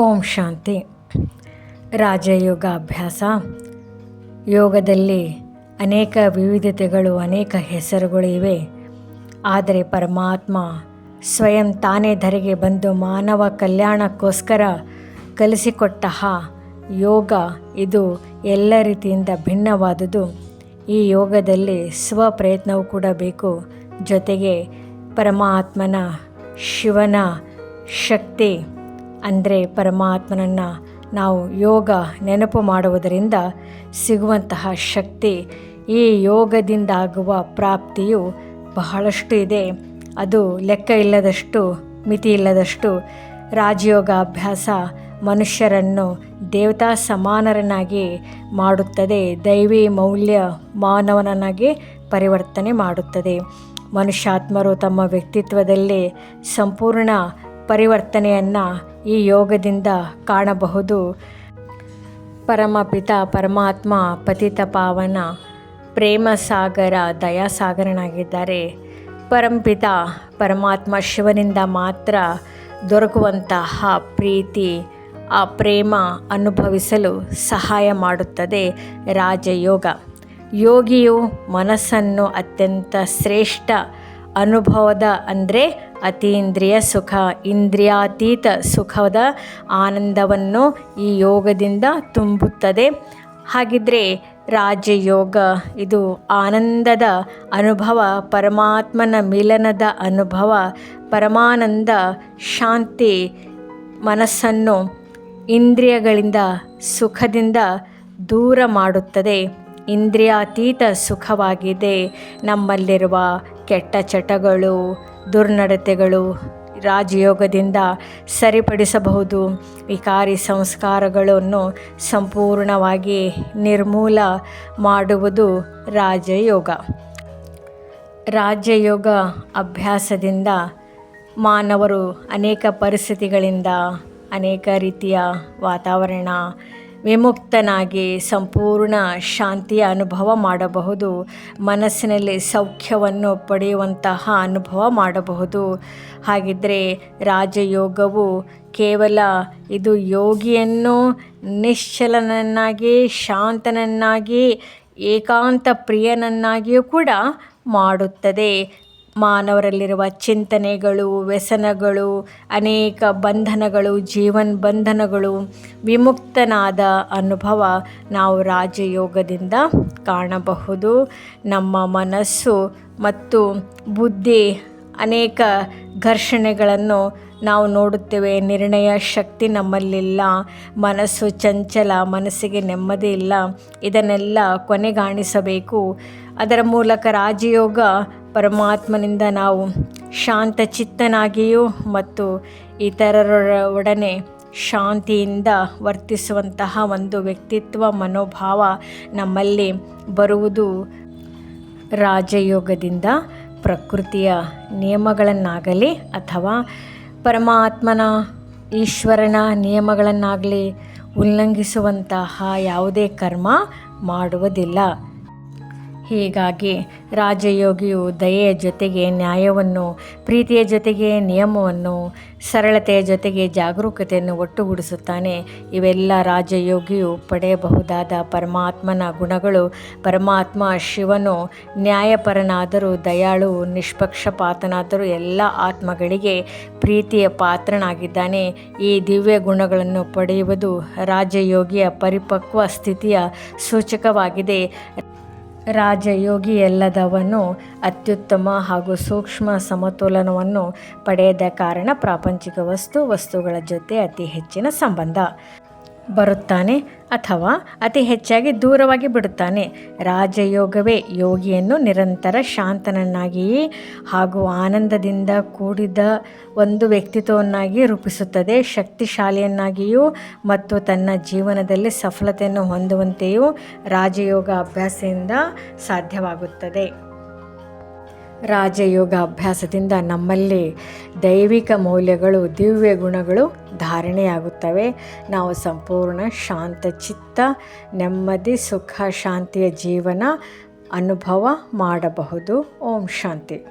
ಓಂ ಶಾಂತಿ. ರಾಜಯೋಗ ಅಭ್ಯಾಸ ಯೋಗದಲ್ಲಿ ಅನೇಕ ವಿವಿಧತೆಗಳು, ಅನೇಕ ಹೆಸರುಗಳು ಇವೆ. ಆದರೆ ಪರಮಾತ್ಮ ಸ್ವಯಂ ತಾನೇ ಧರೆಗೆ ಬಂದು ಮಾನವ ಕಲ್ಯಾಣಕ್ಕೋಸ್ಕರ ಕಲಿಸಿಕೊಟ್ಟ ಯೋಗ ಇದು ಎಲ್ಲ ರೀತಿಯಿಂದ ಭಿನ್ನವಾದುದು. ಈ ಯೋಗದಲ್ಲಿ ಸ್ವಪ್ರಯತ್ನವೂ ಕೂಡ ಬೇಕು. ಜೊತೆಗೆ ಪರಮಾತ್ಮನ ಶಿವನ ಶಕ್ತಿ ಅಂದರೆ ಪರಮಾತ್ಮನನ್ನು ನಾವು ಯೋಗ ನೆನಪು ಮಾಡುವುದರಿಂದ ಸಿಗುವಂತಹ ಶಕ್ತಿ ಈ ಯೋಗದಿಂದಾಗುವ ಪ್ರಾಪ್ತಿಯು ಬಹಳಷ್ಟು ಇದೆ. ಅದು ಲೆಕ್ಕ ಇಲ್ಲದಷ್ಟು, ಮಿತಿ ಇಲ್ಲದಷ್ಟು ರಾಜಯೋಗ ಅಭ್ಯಾಸ ಮನುಷ್ಯರನ್ನು ದೇವತಾ ಸಮಾನರನ್ನಾಗಿ ಮಾಡುತ್ತದೆ. ದೈವಿ ಮೌಲ್ಯ ಮಾನವನನ್ನಾಗಿ ಪರಿವರ್ತನೆ ಮಾಡುತ್ತದೆ. ಮನುಷ್ಯಾತ್ಮರು ತಮ್ಮ ವ್ಯಕ್ತಿತ್ವದಲ್ಲಿ ಸಂಪೂರ್ಣ ಪರಿವರ್ತನೆಯನ್ನು ಈ ಯೋಗದಿಂದ ಕಾಣಬಹುದು. ಪರಮಪಿತ ಪರಮಾತ್ಮ, ಪತಿತ ಪಾವನ, ಪ್ರೇಮ ಸಾಗರ ದಯಾಸಾಗರನಾಗಿದ್ದಾರೆ ಪರಂಪಿತ ಪರಮಾತ್ಮ ಶಿವನಿಂದ ಮಾತ್ರ ದೊರಕುವಂತಹ ಪ್ರೀತಿ, ಆ ಪ್ರೇಮ ಅನುಭವಿಸಲು ಸಹಾಯ ಮಾಡುತ್ತದೆ ರಾಜಯೋಗ. ಯೋಗಿಯು ಮನಸ್ಸನ್ನು ಅತ್ಯಂತ ಶ್ರೇಷ್ಠ ಅನುಭವದ ಅಂದರೆ ಅತೀಂದ್ರಿಯ ಸುಖ, ಇಂದ್ರಿಯಾತೀತ ಸುಖದ ಆನಂದವನ್ನು ಈ ಯೋಗದಿಂದ ತುಂಬುತ್ತದೆ. ಹಾಗಿದ್ರೆ ರಾಜಯೋಗ, ಇದು ಆನಂದದ ಅನುಭವ, ಪರಮಾತ್ಮನ ಮಿಲನದ ಅನುಭವ, ಪರಮಾನಂದ ಶಾಂತಿ ಮನಸ್ಸನ್ನು ಇಂದ್ರಿಯಗಳಿಂದ, ಸುಖದಿಂದ ದೂರ ಮಾಡುತ್ತದೆ. ಇಂದ್ರಿಯಾತೀತ ಸುಖವಾಗಿದೆ. ನಮ್ಮಲ್ಲಿರುವ ಕೆಟ್ಟ ಚಟಗಳು ದುರ್ನಡತೆಗಳು ರಾಜಯೋಗದಿಂದ ಸರಿಪಡಿಸಬಹುದು. ವಿಕಾರಿ ಸಂಸ್ಕಾರಗಳನ್ನು ಸಂಪೂರ್ಣವಾಗಿ ನಿರ್ಮೂಲ ಮಾಡುವುದು ರಾಜಯೋಗ. ರಾಜಯೋಗ ಅಭ್ಯಾಸದಿಂದ ಮಾನವರು ಅನೇಕ ಪರಿಸ್ಥಿತಿಗಳಿಂದ ಅನೇಕ ರೀತಿಯ ವಾತಾವರಣ ವಿಮುಕ್ತನಾಗಿ ಸಂಪೂರ್ಣ ಶಾಂತಿಯ ಅನುಭವ ಮಾಡಬಹುದು, ಮನಸ್ಸಿನಲ್ಲಿ ಸೌಖ್ಯವನ್ನು ಪಡೆಯುವಂತಹ ಅನುಭವ ಮಾಡಬಹುದು. ಹಾಗಿದ್ದರೆ ರಾಜಯೋಗವು ಕೇವಲ ಇದು ಯೋಗಿಯನ್ನು ನಿಶ್ಚಲನನ್ನಾಗಿ, ಶಾಂತನನ್ನಾಗಿ, ಏಕಾಂತ ಪ್ರಿಯನನ್ನಾಗಿಯೂ ಕೂಡ ಮಾಡುತ್ತದೆ. ಮಾನವರಲ್ಲಿರುವ ಚಿಂತನೆಗಳು, ವ್ಯಸನಗಳು, ಅನೇಕ ಬಂಧನಗಳು, ಜೀವನ ಬಂಧನಗಳು, ವಿಮುಕ್ತನಾದ ಅನುಭವ ನಾವು ರಾಜಯೋಗದಿಂದ ಕಾಣಬಹುದು. ನಮ್ಮ ಮನಸ್ಸು ಮತ್ತು ಬುದ್ಧಿ ಅನೇಕ ಘರ್ಷಣೆಗಳನ್ನು ನಾವು ನೋಡುತ್ತೇವೆ. ನಿರ್ಣಯ ಶಕ್ತಿ ನಮ್ಮಲ್ಲಿಲ್ಲ, ಮನಸ್ಸು ಚಂಚಲ, ಮನಸ್ಸಿಗೆ ನೆಮ್ಮದಿ ಇಲ್ಲ. ಇದನ್ನೆಲ್ಲ ಕೊನೆಗಾಣಿಸಬೇಕು. ಅದರ ಮೂಲಕ ರಾಜಯೋಗ ಪರಮಾತ್ಮನಿಂದ ನಾವು ಶಾಂತಚಿತ್ತನಾಗಿಯೂ ಮತ್ತು ಇತರರ ಒಡನೆ ಶಾಂತಿಯಿಂದ ವರ್ತಿಸುವಂತಹ ಒಂದು ವ್ಯಕ್ತಿತ್ವ ಮನೋಭಾವ ನಮ್ಮಲ್ಲಿ ಬರುವುದು ರಾಜಯೋಗದಿಂದ. ಪ್ರಕೃತಿಯ ನಿಯಮಗಳನ್ನಾಗಲಿ ಅಥವಾ ಪರಮಾತ್ಮನ, ಈಶ್ವರನ ನಿಯಮಗಳನ್ನಾಗಲಿ ಉಲ್ಲಂಘಿಸುವಂತಹ ಯಾವುದೇ ಕರ್ಮ ಮಾಡುವುದಿಲ್ಲ. ಹೀಗಾಗಿ ರಾಜಯೋಗಿಯು ದಯೆಯ ಜೊತೆಗೆ ನ್ಯಾಯವನ್ನು, ಪ್ರೀತಿಯ ಜೊತೆಗೆ ನಿಯಮವನ್ನು, ಸರಳತೆಯ ಜೊತೆಗೆ ಜಾಗರೂಕತೆಯನ್ನು ಒಟ್ಟುಗೂಡಿಸುತ್ತಾನೆ. ಇವೆಲ್ಲ ರಾಜಯೋಗಿಯು ಪಡೆಯಬಹುದಾದ ಪರಮಾತ್ಮನ ಗುಣಗಳು. ಪರಮಾತ್ಮ ಶಿವನು ನ್ಯಾಯಪರನಾದರೂ ದಯಾಳು, ನಿಷ್ಪಕ್ಷಪಾತನಾದರೂ ಎಲ್ಲ ಆತ್ಮಗಳಿಗೆ ಪ್ರೀತಿಯ ಪಾತ್ರನಾಗಿದ್ದಾನೆ. ಈ ದಿವ್ಯ ಗುಣಗಳನ್ನು ಪಡೆಯುವುದು ರಾಜಯೋಗಿಯ ಪರಿಪಕ್ವ ಸ್ಥಿತಿಯ ಸೂಚಕವಾಗಿದೆ. ರಾಜಯೋಗಿ ಎಲ್ಲದವನು ಅತ್ಯುತ್ತಮ ಹಾಗೂ ಸೂಕ್ಷ್ಮ ಸಮತೋಲನವನ್ನು ಪಡೆಯದ ಕಾರಣ ಪ್ರಾಪಂಚಿಕ ವಸ್ತು, ವಸ್ತುಗಳ ಜೊತೆ ಅತಿ ಹೆಚ್ಚಿನ ಸಂಬಂಧ. ಬರುತ್ತಾನೆ ಅಥವಾ ಅತಿ ಹೆಚ್ಚಾಗಿ ದೂರವಾಗಿ ಬಿಡುತ್ತಾನೆ. ರಾಜಯೋಗವೇ ಯೋಗಿಯನ್ನು ನಿರಂತರ ಶಾಂತನನ್ನಾಗಿ ಹಾಗೂ ಆನಂದದಿಂದ ಕೂಡಿದ ಒಂದು ವ್ಯಕ್ತಿತ್ವವನ್ನಾಗಿ ರೂಪಿಸುತ್ತದೆ. ಶಕ್ತಿಶಾಲಿಯನ್ನಾಗಿಯೂ ಮತ್ತು ತನ್ನ ಜೀವನದಲ್ಲಿ ಸಫಲತೆಯನ್ನು ಹೊಂದುವಂತೆಯೂ ರಾಜಯೋಗ ಅಭ್ಯಾಸದಿಂದ ಸಾಧ್ಯವಾಗುತ್ತದೆ. ರಾಜಯೋಗ ಅಭ್ಯಾಸದಿಂದ ನಮ್ಮಲ್ಲಿ ದೈವಿಕ ಮೌಲ್ಯಗಳು, ದಿವ್ಯ ಗುಣಗಳು ಧಾರಣೆಯಾಗುತ್ತವೆ. ನಾವು ಸಂಪೂರ್ಣ ಶಾಂತ ಚಿತ್ತ, ನೆಮ್ಮದಿ, ಸುಖ, ಶಾಂತಿಯ ಜೀವನ ಅನುಭವ ಮಾಡಬಹುದು. ಓಂ ಶಾಂತಿ.